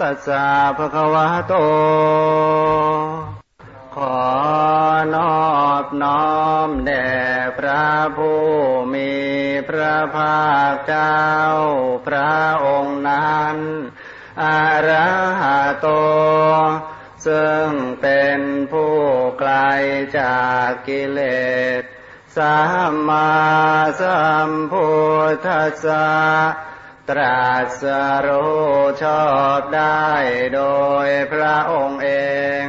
ตัสสะภะคะวะโต ขอนอบน้อมแด่พระผู้มีพระภาคเจ้า พระองค์นั้นอาระหะโต ซึ่งเป็นผู้ไกลจากกิเลสสัมมาสัมพุทธัสสะ ตรัสรู้ชอบได้โดยพระองค์เอง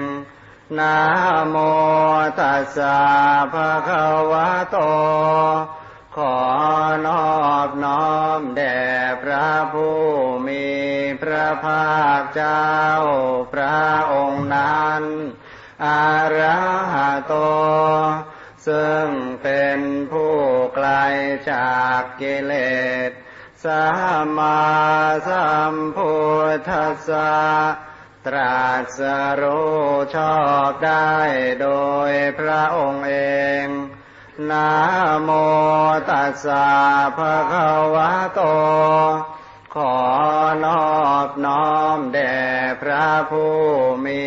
นะโมตัสสะภะคะวะโต ขอนอบน้อมแด่พระผู้มีพระภาคเจ้าพระองค์นั้นอาระหะโต ซึ่งเป็นผู้ไกลจากกิเลส สัมมาสัมพุทธัสสะตรัสรู้ชอบได้โดยพระองค์เองนะโมตัสสะภะคะวะโต ขอนอบน้อมแด่พระผู้มี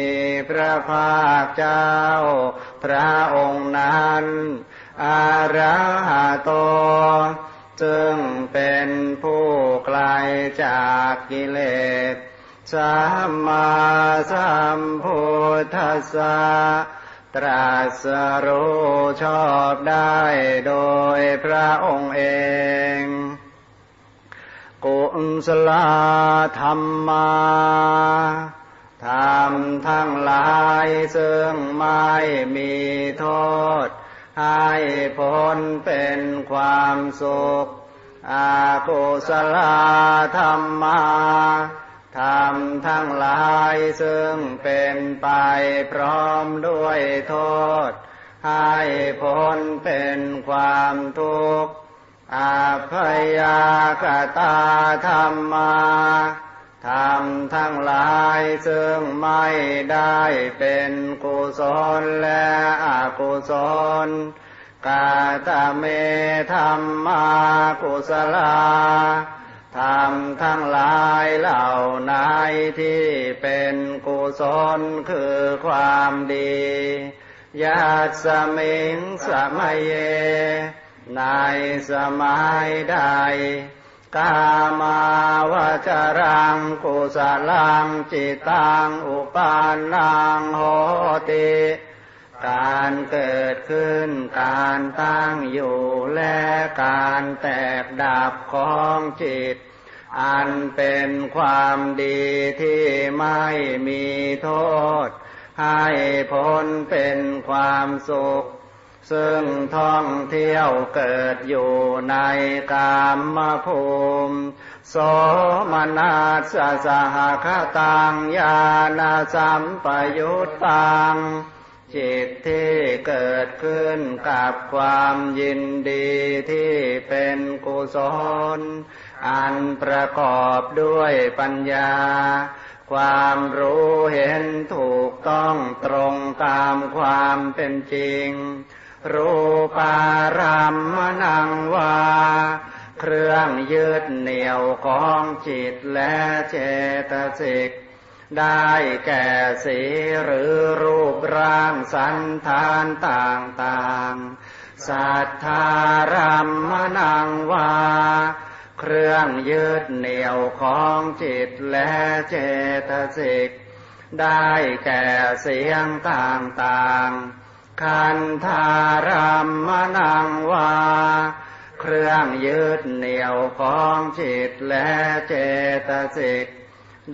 พระภาคเจ้า พระองค์นั้น อาระหะโต จึงเป็นผู้ไกลาจากกิเลสสัมมาสัมพุทธัสสะตรัสรู้ชอบได้โดยพระองค์เองกุศลธรรมาธรรมทั้งหลายซึ่งไม่มีโทษ ให้พ้นเป็นความสุข อากุศลธรรมาธรรมทั้งหลายซึ่งเป็นไปพร้อมด้วยโทษ ให้พ้นเป็นความทุกข์อาพยากตาธรรมา ธรรมทั้งหลายซึ่งไม่ได้เป็นกุศลและอกุศลกาตเมธรรมากุศลาธรรมทั้งหลายเหล่านายที่เป็นกุศลคือความดียาสมิงสมัยเยในสมัยใด กามาวจรังกุสลังจิตังอุปานังโหติการเกิดขึ้นการตั้งอยู่และการแตกดับของจิต อันเป็นความดีที่ไม่มีโทษ ให้พ้นเป็นความสุข ซึ่งท่องเที่ยวเกิดอยู่ในกามภูมิ โสมนัสสหคตังญาณสัมปยุตตังจิตที่เกิดขึ้นกับความยินดีที่เป็นกุศล อันประกอบด้วยปัญญา ความรู้เห็นถูกต้องตรงตามความเป็นจริง รูปารามนังวา เครื่องยึดเหนี่ยวของจิตและเจตสิก ได้แก่สีหรือรูปร่างสันฐานต่างๆ สัทธารามนังวา เครื่องยึดเหนี่ยวของจิตและเจตสิก ได้แก่เสียงต่างๆ คันธารามมนังวา เครื่องยึดเหนี่ยวของจิตและเจตสิก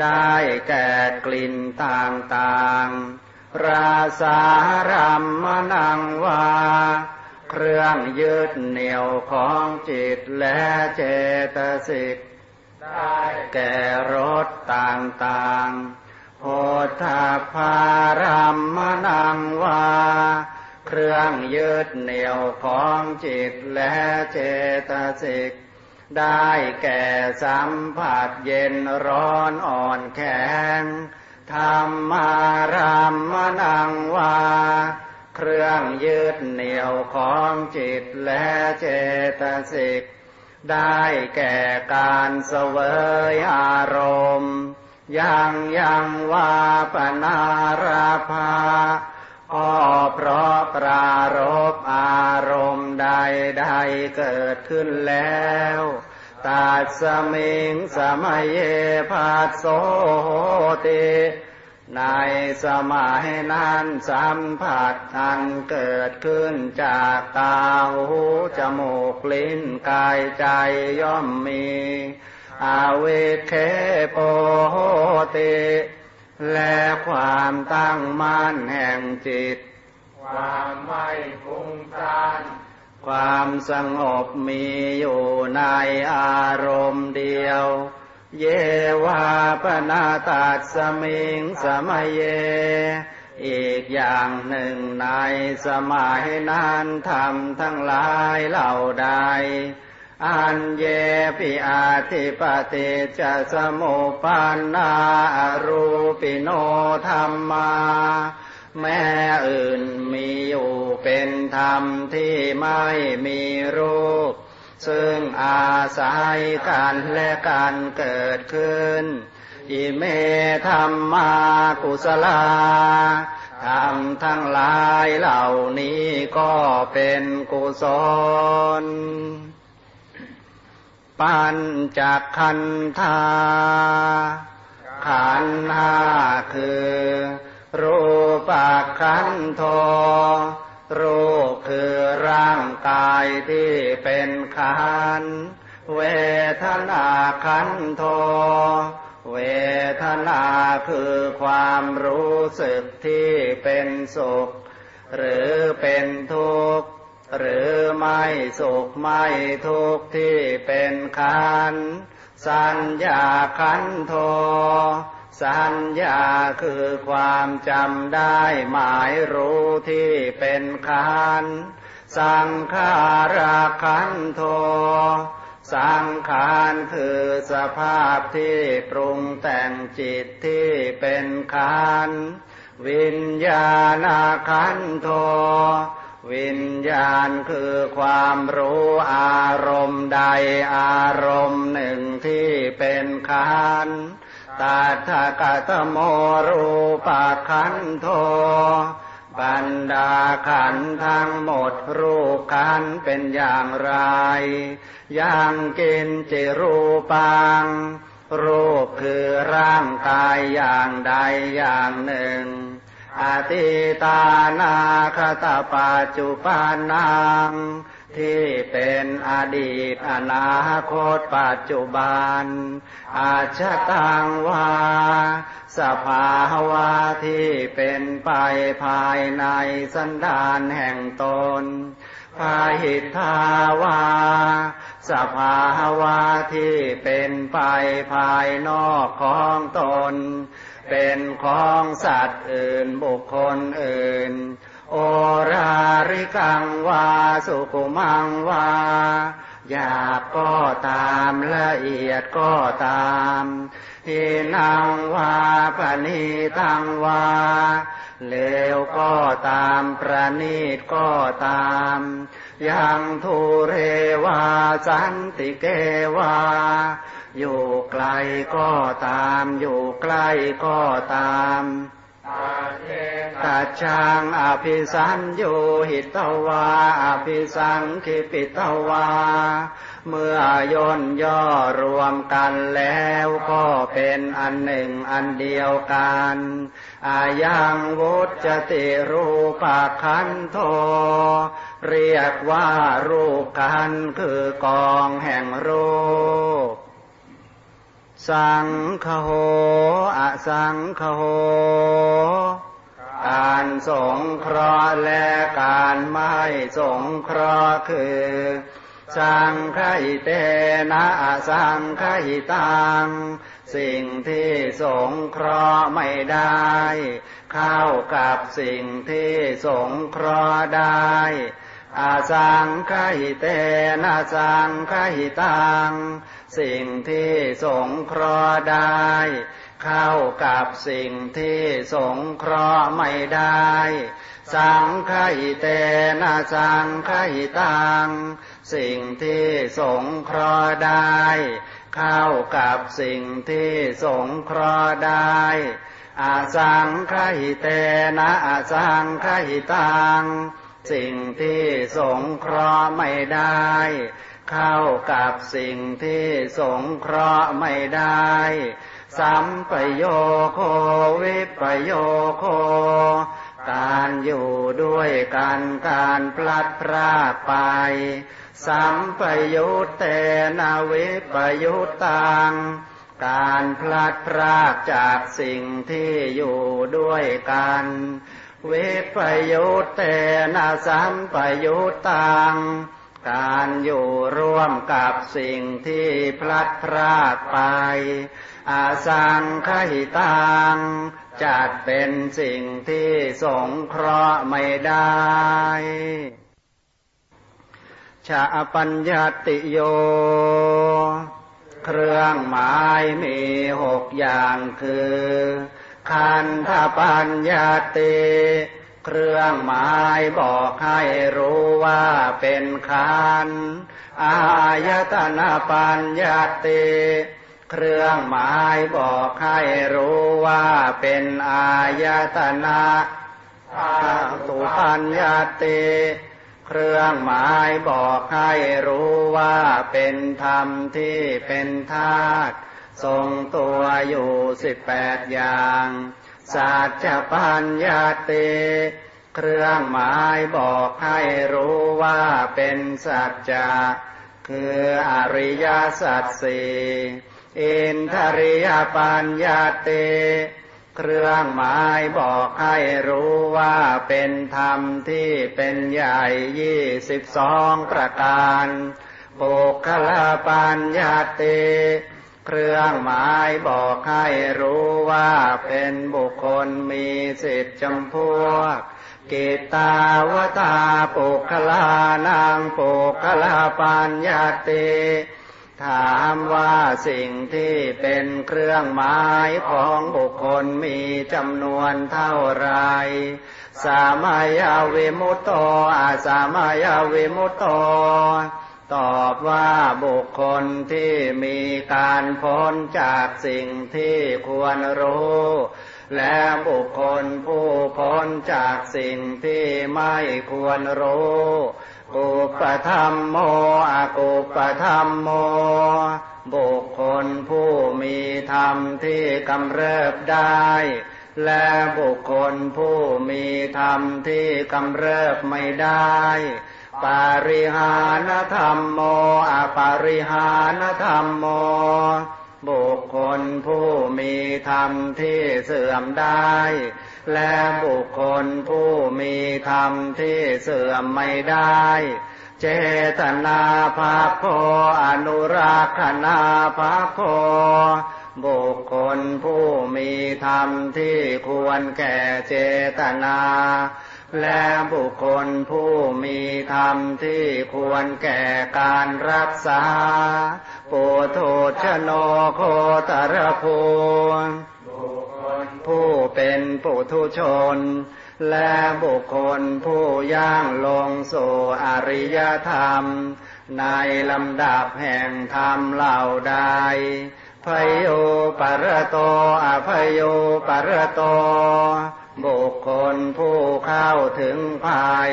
ได้แก่กลิ่นต่างๆ ราสารามมนังวา เครื่องยึดเหนี่ยวของจิตและเจตสิก ได้แก่รสต่างๆโพธาภารามมนังวา เครื่องยึดเหนี่ยวของจิตและเจตสิก ได้แก่สัมผัสเย็นร้อนอ่อนแข็งธรรมารามมนังวา เครื่องยึดเหนี่ยวของจิตและเจตสิก ได้แก่การเสวยอารมณ์ ยังยังวาปนาราภา ก็เพราะปรารบอารมณ์ใดใดเกิดขึ้นแล้วตัดสมิงสมัยเยภาโสติในสมัยนั้นสัมผัสอันเกิดขึ้นจากตาหูจมูกลิ้นกายใจย่อมมี อาเวเคโปโหติ และความตั้งมั่นแห่งจิต ความไม่ฟุ้งซ่าน ความสงบมีอยู่ในอารมณ์เดียว เยวาปนาตัดสมิงสมัยเย อีกอย่างหนึ่งในสมัยนั้นทำทั้งหลายเหล่าใด อันเยปิอาทิปติจะสมุปันนาอรูปิโนธรรมา แม้อื่นมีอยู่เป็นธรรมที่ไม่มีรูป ซึ่งอาศัยกันและการเกิดขึ้น อิเมธรรมากุศลาธรรมทั้งหลายเหล่านี้ก็เป็นกุศล ปัญจคันธาขันธ์ห้าคือ รูปขันโทรูปคือร่างกายที่เป็นขันธ์เวทนาขันโท เวทนาคือความรู้สึกที่เป็นสุข หรือเป็นทุกข์ หรือไม่สุขไม่ทุกข์ที่เป็นขันสัญญาขันโท สัญญาคือความจำได้หมายรู้ที่เป็นขันสังขาราขันโท สังขารคือสภาพที่ปรุงแต่งจิตที่เป็นขันวิญญาณขันโท วิญญาณคือความรู้อารมณ์ใดอารมณ์หนึ่งที่เป็นขันตาทกตโมรูปขันโทบรรดาขันทั้งหมดรูปขันเป็นอย่างไร อย่างกินจิรูปัง รูปคือร่างกายอย่างใดอย่างหนึ่ง อติตานาคตปัจจุปานังที่เป็นอดีตอนาคตปัจจุบัน อาชตังวา สภาวะที่เป็นไปภายในสันดานแห่งตนพาหิทาวา สภาวะที่เป็นไปภายนอกของตน เป็นของสัตว์อื่นบุคคลอื่น โอราริกังวาสุขุมังวาหยาบก็ตามละเอียดก็ตามทีนังวาปณีตังวาเลวก็ตามประณีตก็ตามยังทุเรวาสันติเกวา อยู่ไกลก็ตาม อยู่ใกล้ก็ตามตัจชังอภิสัญโยหิตวาอภิสังคิปิตวา เมื่อย่นย่อรวมกันแล้วก็เป็นอันหนึ่งอันเดียวกันอายังวุจติรูปขันโท เรียกว่ารูปขันคือกองแห่งรูป สังคโหอสังคโห การสงเคราะห์และการไม่สงเคราะห์คือ สังขหิเตนะอสังขหิตัง สิ่งที่สงเคราะห์ไม่ได้ เข้ากับสิ่งที่สงเคราะห์ได้ อาสังขหิเตนะสังขหิตัง สิ่งที่สงเคราะห์ได้ เข้ากับสิ่งที่สงเคราะห์ไม่ได้ สังขหิเตนะสังขหิตัง สิ่งที่สงเคราะห์ได้ เข้ากับสิ่งที่สงเคราะห์ได้อาสังคหิเตนะอาสังคหิตัง สิ่งที่สงเคราะห์ไม่ได้ เข้ากับสิ่งที่สงเคราะห์ไม่ได้ สัมปโยโควิปโยโค การอยู่ด้วยกันการพลัดพรากไป สัมปยุตเตนาวิปยุตตังการพลัดพรากจากสิ่งที่อยู่ด้วยกัน เวปยุตเตนะสัมปยุตัง การอยู่ร่วมกับสิ่งที่พลัดพรากไป อาสังคหิตัง จัดเป็นสิ่งที่สงเคราะห์ไม่ได้ชาปัญญติโย เครื่องหมายมีหกอย่างคือ คันธปัญญาติเครื่องหมายบอกให้รู้ว่าเป็นคันอายตนะปัญญาติเครื่องหมายบอกให้รู้ว่าเป็นอายตนะตุปัญญาติเครื่องหมายบอกให้รู้ว่าเป็นธรรมที่เป็นธาตุ ทรงตัวอยู่สิบแปดอย่างสัจปัญญาติเครื่องหมายบอกให้รู้ว่าเป็นสัจจะคืออริยสัจสี่อินทริยปัญญาติเครื่องหมายบอกให้รู้ว่าเป็นธรรมที่เป็นใหญ่ยี่สิบสองประการบุคลาปัญญาติ เครื่องหมายบอกให้รู้ว่าเป็นบุคคลมีสิทธิจำพวกกิตาวตาปุคลานางปุคลาปัญญาติถามว่าสิ่งที่เป็นเครื่องหมายของบุคคลมีจำนวนเท่าไร สามายาวิมุตโตอาสามายาวิมุตโต ตอบว่าบุคคลที่มีการพ้นจากสิ่งที่ควรรู้ และบุคคลผู้พ้นจากสิ่งที่ไม่ควรรู้กุปธรรมโมอกุปธรรมโม บุคคลผู้มีธรรมที่กำเริบได้ และบุคคลผู้มีธรรมที่กำเริบไม่ได้ ปาริหานธรรมโมอปาริหานธรรมโม บุคคลผู้มีธรรมที่เสื่อมได้ และบุคคลผู้มีธรรมที่เสื่อมไม่ได้ เจตนาภาโคอนุรักษนาภาโคบุคคลผู้มีธรรมที่ควรแก่เจตนา และบุคคลผู้มีธรรมที่ควรแก่การรักษาปุถุชโนโคตรภูผู้เป็นปุถุชน และบุคคลผู้ย่างลงสู่อริยธรรม ในลำดับแห่งธรรมเหล่าใดพโยปรโตอภโยปรโต บุคคลผู้เข้าถึงภัย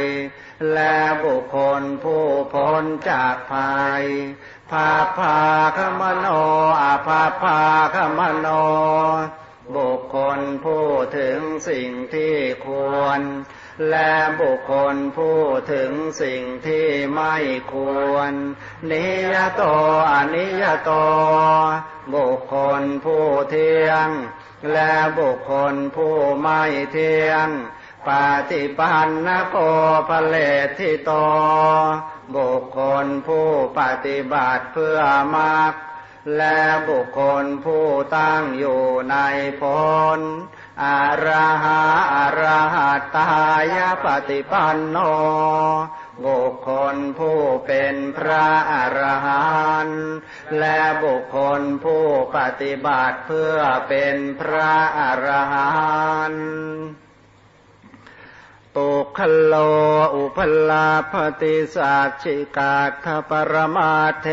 และบุคคลผู้พ้นจากภัยภาภาคมโนอาภาภาคมโน บุคคลผู้ถึงสิ่งที่ควร และบุคคลผู้ถึงสิ่งที่ไม่ควร นิยโตอนิยโต บุคคลผู้เที่ยง และบุคคลผู้ไม่เที่ยง ปฏิปันนโกภเลทิโต บุคคลผู้ปฏิบัติเพื่อมากและบุคคลผู้ตั้งอยู่ในพล อาราหาอาราหัตายปฏิปันโนบุคคลผู้เป็นพระอรหันต์และบุคคลผู้ปฏิบัติเพื่อเป็นพระอรหันต์ปุคโลอุพลาภติสัจฉิกาทปรมาเท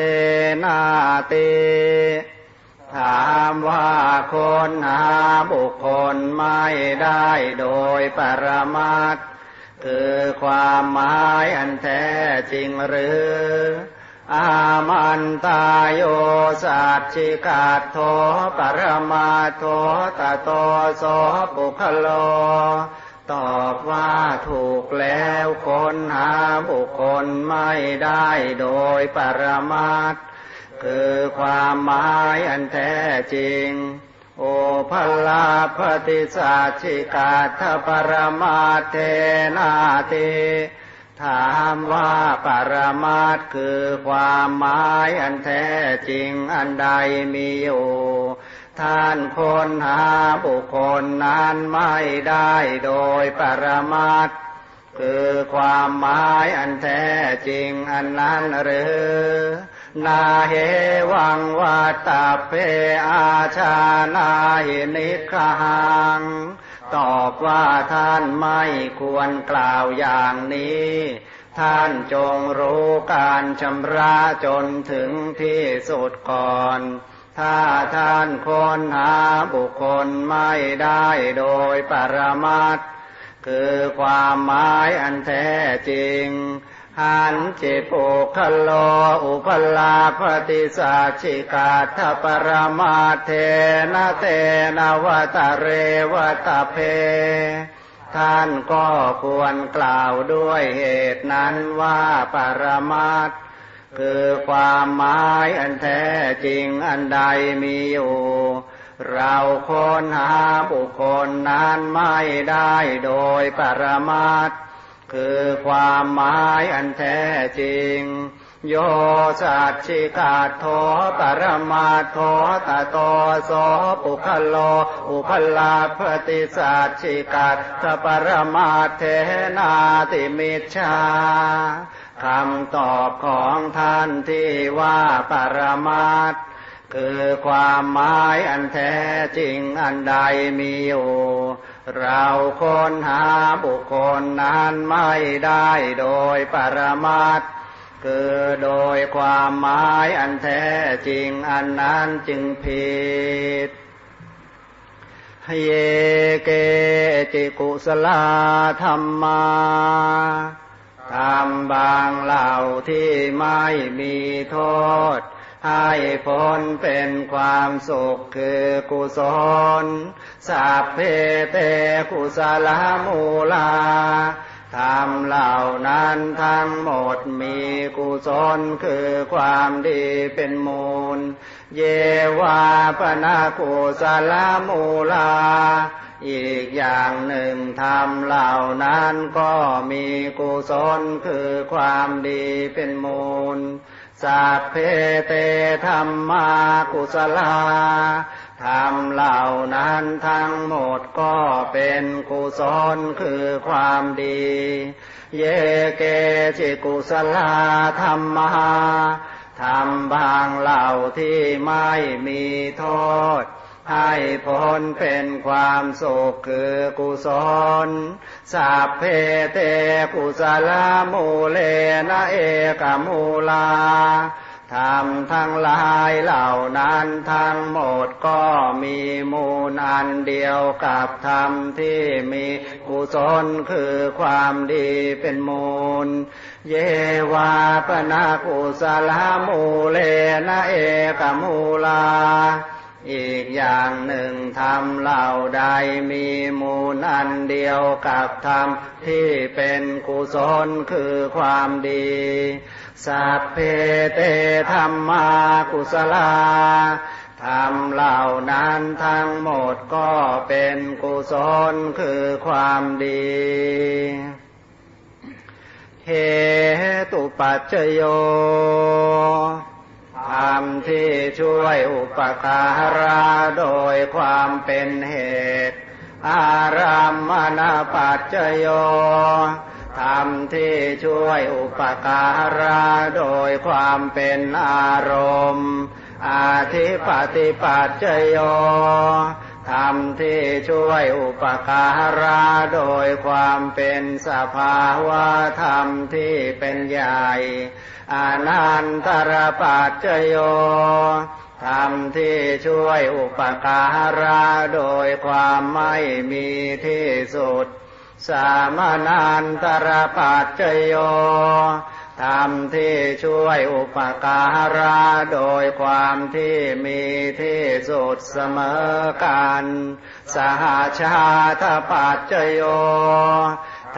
นาติ ถามว่าคนหาบุคคลไม่ได้โดยปรมาตคือความหมายอันแท้จริงหรือ อามันตายโยสัจจิกาโทปรมาโทตโตโสปุคโล ตอบว่าถูกแล้วคนหาบุคคลไม่ได้โดยปรมาต คือความหมายอันแท้จริง โอพลาภติสัจจิกาทปรมาเทนาติถามว่าปรมาตคือความหมายอันแท้จริงอันใดมีอยู่ท่านคนหาบุคคลนั้นไม่ได้โดยปรมาตคือความหมายอันแท้จริงอันนั้นหรือ นาเหวังวัตตเพอาชานาหินิคหัง ตอบว่าท่านไม่ควรกล่าวอย่างนี้ ท่านจงรู้การชำระจนถึงที่สุดก่อน ถ้าท่านคนหาบุคคลไม่ได้โดยปรมัตคือความหมายอันแท้จริง หันจิปุคโลอุปลาภติสัจฉิกาทปรมาเทนะเตนะวตเรวตเพ ท่านก็ควรกล่าวด้วยเหตุนั้นว่าปรมาตคือความหมายอันแท้จริงอันใดมีอยู่ เราคนหาบุคคลนั้นไม่ได้โดยปรมาตถ คือความหมายอันแท้จริง โยสัจฉิกาโทปรมาโทตโตโสปุคโล อุพลาภติสัจฉิกาทปรมาเทนาติมิชาคำตอบของท่านที่ว่าปรมาตถ คือความหมายอันแท้จริงอันใดมีอยู่ เราค้นหาบุคคลนั้นไม่ได้โดยปรมาตคือโดยความหมายอันแท้จริงอันนั้นจึงผิดเยเกจิกุสลาธรรมาทำบางเหล่าที่ไม่มีโทษ ให้พ้นเป็นความสุขคือกุศล สัพเพเตกุสลามูลาทำเหล่านั้นทั้งหมดมีกุศลคือความดีเป็นมูล เยวาปนากุสลามูลา อีกอย่างหนึ่งทำเหล่านั้นก็มีกุศลคือความดีเป็นมูล สัพเพเตธรรมากุศลาทำเหล่านั้นทั้งหมดก็เป็นกุศลคือความดี เยเกจิกุศลาธรรมาทำบางเหล่าที่ไม่มีโทษ ให้พ้นเป็นความสุขคือกุศล สัพเพเตกุศลามูเลนะเอกมูลาธรรมทั้งหลายเหล่านั้นทั้งหมดก็มีมูลอันเดียวกับธรรมที่มีกุศลคือความดีเป็นมูล เยวาปนากุสลามูเลนะเอกมูลา อีกอย่างหนึ่งทำเหล่าใดมีมูลอันเดียวกับธรรมที่เป็นกุศลคือความดี สัพเพเตธรรมากุศลาทำเหล่านั้นทั้งหมดก็เป็นกุศลคือความดีเหตุปัจจโย รรมที่ช่วยอุปการะโดยความเป็นเหตุ อารามมณปัจจโยธรรมที่ช่วยอุปการะโดยความเป็นอารมณ์ อาทิปฏิปัจจโย ธรรมที่ช่วยอุปการะโดยความเป็นสภาวะธรรมที่เป็นใหญ่อนันตรปัจจโยธรรมที่ช่วยอุปการะโดยความไม่มีที่สุด สามานันตรปัจจโย ธรรมที่ช่วยอุปการะโดยความที่มีที่สุดเสมอกัน สหชาตปัจจโย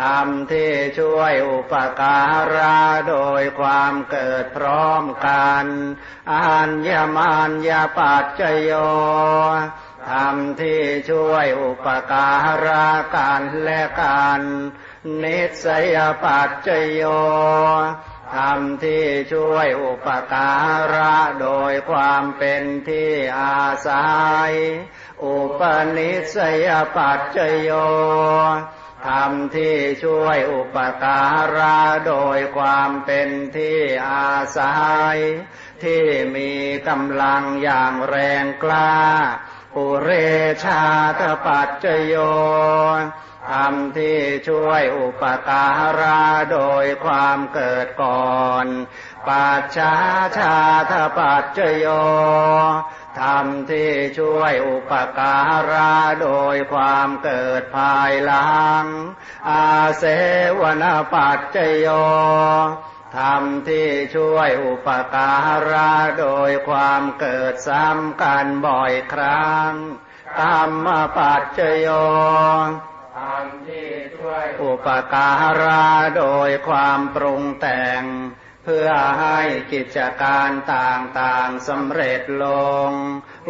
ธรรมที่ช่วยอุปการะโดยความเกิดพร้อมกันอัญญมัญญปัจจโยธรรมที่ช่วยอุปการะกันและกัน นิสัยปัจจโย ธรรมที่ช่วยอุปการะโดยความเป็นที่อาศัย อุปนิสัยปัจจโยธรรมที่ช่วยอุปการะโดยความเป็นที่อาศัย ที่มีกำลังอย่างแรงกล้าปุเรชาตปัจจโย ธรรมที่ช่วยอุปการะโดยความเกิดก่อนปัจฉาชาตปัจจโยธรรมที่ช่วยอุปการะโดยความเกิดภายหลัง อาเสวนปัจจโยธรรมที่ช่วยอุปการะโดยความเกิดซ้ำกันบ่อยครั้งกรรมปัจจโยธรรมที่ช่วย อุปการะโดยความปรุงแต่ง เพื่อให้กิจการต่างๆสำเร็จลง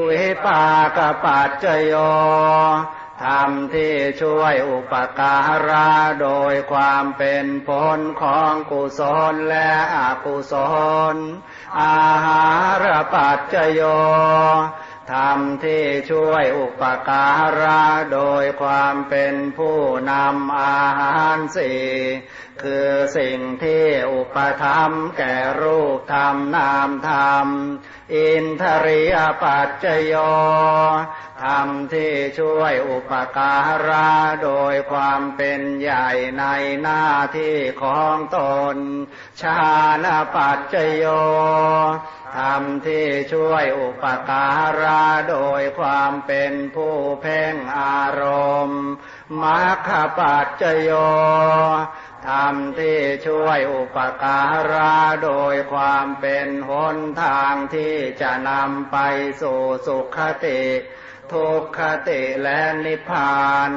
วิปากปัจจโยธรรมที่ช่วยอุปการะโดยความเป็นผลของกุศลและอกุศล อาหารปัจจโย ธรรมที่ช่วยอุปการะโดยความเป็นผู้นำอาหารสี่คือสิ่งที่อุปธรรมแก่รูปธรรมนามธรรม อินทริยปัจจโยธรรมที่ช่วยอุปการะโดยความเป็นใหญ่ในหน้าที่ของตน ชาณปัจจโย ธรรมที่ช่วยอุปการะโดยความเป็นผู้เพ่งอารมณ์มัคคปัจจโยธรรมที่ช่วยอุปการะโดยความเป็นหนทางที่จะนำไปสู่สุขติ ทุกขติและนิพพาน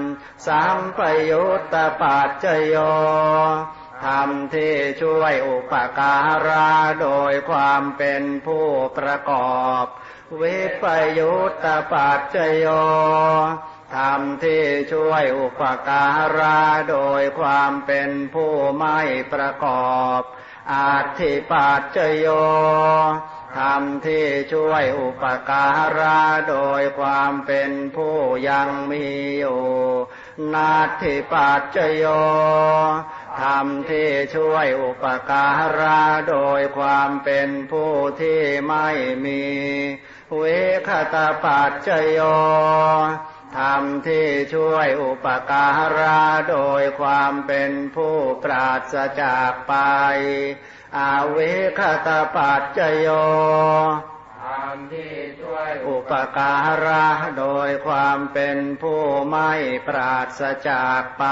สัมปยุตตปัจจโย ธรรมที่ช่วยอุปการะโดยความเป็นผู้ประกอบ วิปยุตตปัจจโยธรรมที่ช่วยอุปการะโดยความเป็นผู้ไม่ประกอบอาธิปัจจโยธรรมที่ช่วยอุปการะโดยความเป็นผู้ยังมีอยู่ นาทิปัจจโย ธรรมที่ช่วยอุปการะโดยความเป็นผู้ที่ไม่มีเวคตาปัจจโยธรรมที่ช่วยอุปการะโดยความเป็นผู้ปราศจากไป อาเวคตาปัจจโยธรรมที่ช่วยอุปการะโดยความเป็นผู้ไม่ปราศจากไป